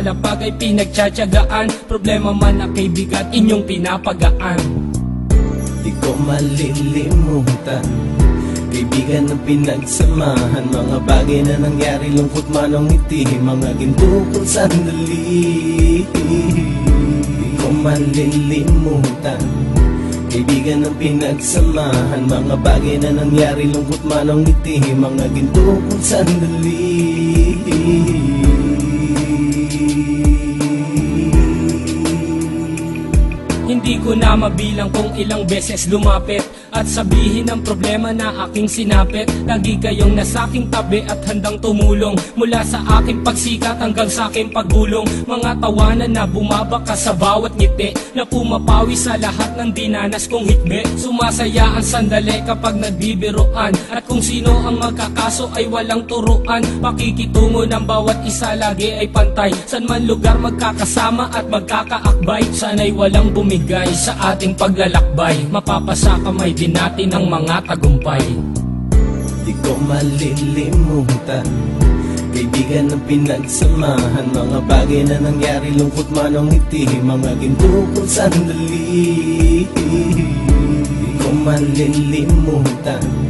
nakalapag ay pinagtsatsagaan. Problema man na kay bigat, inyong pinapagaan. Di ko malilimutan. Kaibigan ng pinagsamahan. Mga bagay na nangyari Lungkot man ang ngiti. Mga ginto kong sandali. Di ko malilimutan. Kaibigan ng pinagsamahan. Mga bagay na nangyari Lungkot man ang ngiti. Mga ginto kong sandali na mabilang kung ilang beses lumapit At sabihin ang problema na aking sinapit. Lagi kayong nasa aking tabi at handang tumulong. Mula sa aking pagsikat hanggang sa aking paggulong Mga tawanan na bumabaka sa bawat ngiti Na pumapawi sa lahat ng dinanas kong hitbe Sumasaya ang sandali kapag nagbibiroan At kung sino ang magkakaso ay walang turuan. Pakikitungo ng bawat isa lagi ay pantay. San man lugar magkakasama at magkakaakbay Sana'y walang bumigay sa ating paglalakbay. Mapapasa kamay din natin ang mga tagumpay. Di ko malilimutan Kaibigan ng pinagsamahan. Mga bagay na nangyari Lungkot man ang ngiti Mga ginto kong sandali. Di ko malilimutan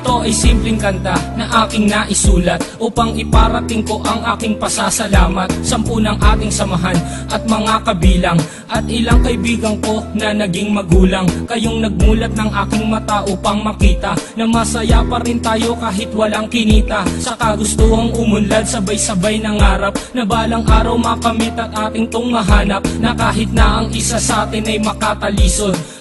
Ito ay simpleng kanta na aking naisulat Upang iparating ko ang aking pasasalamat. Sampu ng ating samahan at mga kabilang At ilang kaibigan ko na naging magulang. Kayong nagmulat ng aking mata upang makita Na masaya pa rin tayo kahit walang kinita. Sa kagustuhang umunlad sabay-sabay nangarap Na balang araw makamit at ating tong Na kahit na ang isa sa atin ay makatalisod